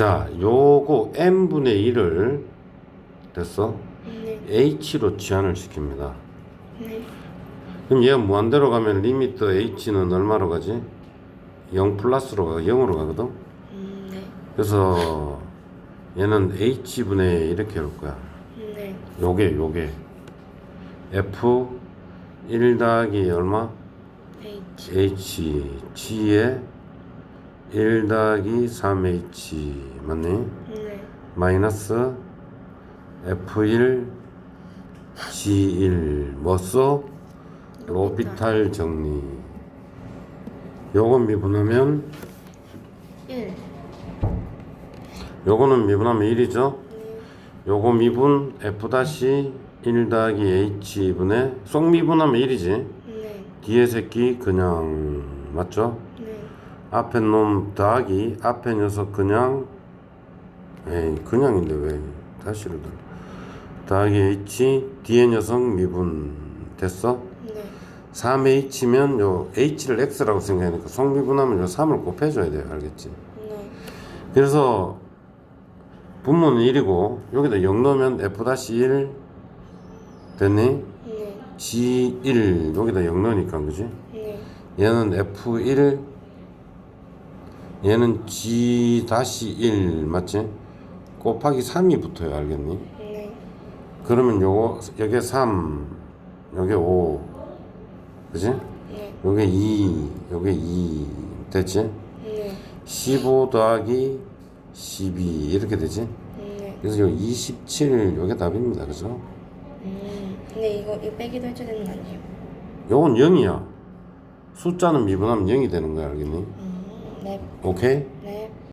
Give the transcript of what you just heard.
자, 요거 n분의 1을 됐어? 네. h로 치환을 시킵니다. 네. 그럼 얘가 무한대로 가면 리미트 h는 얼마로 가지? 0 플러스로 가, 0으로 가거든? 음, 네. 그래서 얘는 h분의 이렇게 올 거야. 네. 요게, 요게. f 1 더하기 얼마? H. h, g에 1 더하기 3h, 맞니? 네. 마이너스 F1 G1 뭐 써? 로비탈 정리 요건 미분하면 1. 요거는 미분하면 1이죠 네. 요거 미분 F 다시 1 더하기 H분의 속 미분하면 1이지 네. 뒤에 새끼 그냥 맞죠? 네. 앞에 놈 더하기 앞에 녀석 그냥 에이 그냥인데 왜 다시를 들 더하기 H 뒤에 녀석 미분 됐어? 네. 3H면 요 H를 X라고 생각하니까 성미분하면 요 3을 곱해줘야 돼요 알겠지? 네. 그래서 분모는 1이고 여기다 0 넣으면 F-1 됐니? 네. G1 여기다 0 넣으니까 그지? 네. 얘는 F1 얘는 G-1 맞지? 곱하기 3이 붙어요 알겠니? 네. 그러면 요거 여기에 3 여기에 5 그지? 네. 요게 2 요게 2 됐지? 네. 15 더하기 12 이렇게 되지? 네. 그래서 요 27 요게 답입니다 그죠? 음. 근데 이거 이거 빼기도 해줘야 되는 거 아니에요? 요건 0이야 숫자는 미분하면 0이 되는 거야 알겠니? 음. 네. 오케이? 네.